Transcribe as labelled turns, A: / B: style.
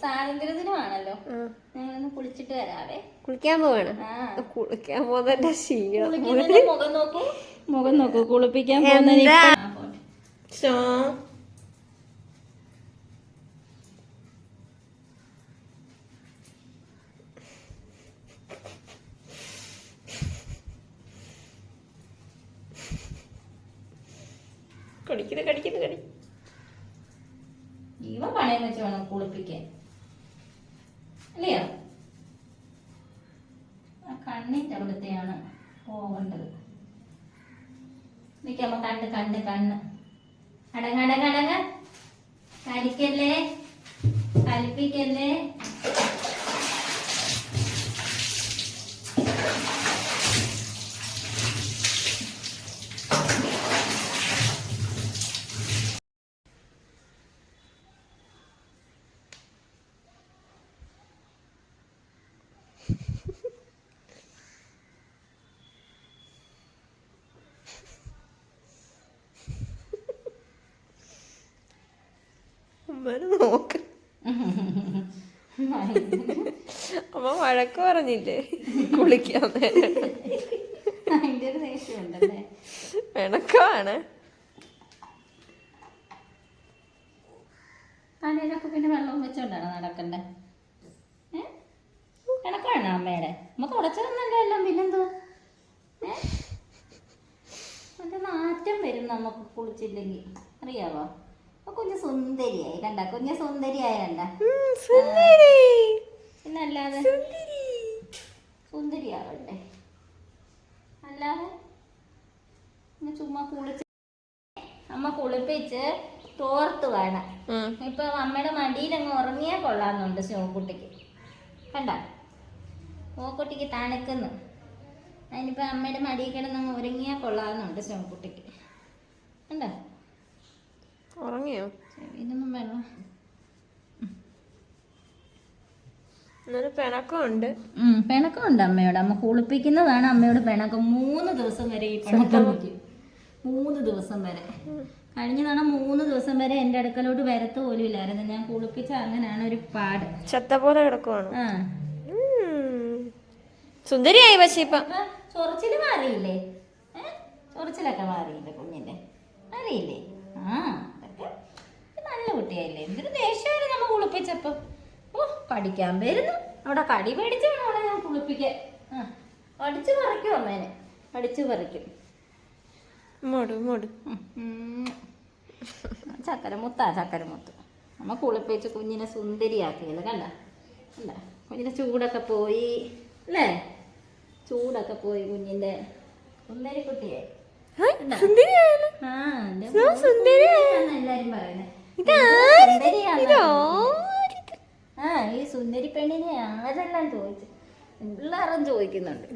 A: സ്വാതന്ത്ര്യ ദിനമാണല്ലോ ഞങ്ങളൊന്ന് കുളിച്ചിട്ട് വരാവേ.
B: കുളിക്കാൻ പോവാണ്? കുളിക്കാൻ പോകുന്നതിന്റെ ക്ഷീണം
A: കുളിക്കുന്നതിന്റെ മുഖം നോക്കൂ. മുഖം നോക്കൂ. കുളിപ്പിക്കാൻ? പോകുന്ന
B: കടിക്കുന്നു കടി.
A: ജീവ പണയം വെച്ച് വേണം കുളിപ്പിക്കാൻ. അല്ലയോ ആ കണ്ണിന്റെ അവിടുത്തെയാണ് പോകേണ്ടത്. നിൽക്കുമ്പോ കണ്ണ് കണ്ണ് കണ്ണ്. അടങ്ങ അടങ്ങ അടങ്ങ. കരിക്കല്ലേ കലിപ്പിക്കല്ലേ?
B: അമ്മനെ നോക്ക്. അമ്മ വഴക്ക് പറഞ്ഞില്ലേ? കുളിക്കാൻ പിണക്കമാണ്
A: കണ്ണിലൊക്കെ പിന്നെ വെള്ളം വെച്ചോണ്ടാണ് നടക്കണ്ടേ? ഏ? കിടക്കാണോ അമ്മയുടെ? അമ്മ തുടച്ചതൊന്നല്ല എല്ലാം പിന്നെന്തോ ഏ? മറ്റേ നാറ്റം വരും നമുക്ക് കുളിച്ചില്ലെങ്കിൽ. അറിയാവോ? അപ്പൊ കുഞ്ഞ് സുന്ദരിയായി കണ്ട? കുഞ്ഞ് സുന്ദരിയായ കണ്ട?
B: സുന്ദരി.
A: പിന്നെ
B: സുന്ദരി.
A: സുന്ദരിയാവണ്ടേ അല്ലാതെ? ഇങ്ങനെ ചുമ്മാ കുളിച്ച് അമ്മ കുളിപ്പിച്ച് തോർത്ത് വേണം. ഇപ്പൊ അമ്മയുടെ മടിയിൽ അങ്ങ് ഉറങ്ങിയാ കൊള്ളാന്നുണ്ട് ശിവക്കുട്ടിക്ക് കണ്ട? ഓക്കുട്ടിക്ക് തണുക്കുന്നു. അതിനിപ്പോ അമ്മയുടെ മടിയിൽ കിടന്ന് അങ്ങ് ഉറങ്ങിയാ കൊള്ളാന്നുണ്ട് ശിവക്കുട്ടിക്ക് കണ്ട?
B: ഉറങ്ങിയോ
A: ഇതൊന്നും വെള്ളം
B: എന്നൊരു പിണക്കമുണ്ട്
A: പിണക്കമുണ്ട് അമ്മയോട്. അമ്മ കുളിപ്പിക്കുന്നതാണ് അമ്മയോട് പിണക്കം. മൂന്ന് ദിവസം വരെ ഈ പിണക്കം വയ്ക്കും മൂന്ന് ദിവസം വരെ. കഴിഞ്ഞ തവണ മൂന്ന് ദിവസം വരെ എന്റെ അടുക്കലോട്ട് വരത്ത് പോലും ഇല്ലായിരുന്നു. ഞാൻ കുളിപ്പിച്ച അങ്ങനെയാണ് ഒരു പാട്.
B: ചത്ത പോലെ കിടക്കുവാണ്.
A: ആ.
B: സുന്ദരിയായി പക്ഷേ ഇപ്പൊ.
A: ചൊറിച്ചിൽ മാറിയില്ലേ? ചൊറിച്ചിലൊക്കെ മാറിയില്ലേ കുഞ്ഞിന്റെ മാറിയില്ലേ? ആ. കുട്ടിയായില്ലേ? എന്തൊരു ദേഷ്യമായിരുന്നു നമ്മ കുളിപ്പിച്ചപ്പോ. ഓ കടിക്കാൻ വരുന്നു. അവിടെ കടി മേടിച്ചാണ് അവിടെ ഞാൻ കുളിപ്പിക്കാൻ. അടിച്ചു പറിക്കും അമ്മേനെ. അടിച്ചു പറിക്കും.
B: മോട്.
A: ചക്കരമുത്താ ചക്കരമുത്ത്. നമ്മ കുളിപ്പിച്ച് കുഞ്ഞിനെ സുന്ദരിയാക്കിയല്ലോ കണ്ട? കണ്ട? കുഞ്ഞിന്റെ ചൂടൊക്കെ പോയി അല്ലേ? ചൂടൊക്കെ പോയി കുഞ്ഞിന്റെ സുന്ദരി കുട്ടിയെ ആ പറയുന്നത് സുന്ദരിയാണെന്ന് ആ ഈ സുന്ദരി പെണ്ണിനെ ആരെല്ലാം ചോദിച്ചു? എല്ലാവരും ചോദിക്കുന്നുണ്ട്.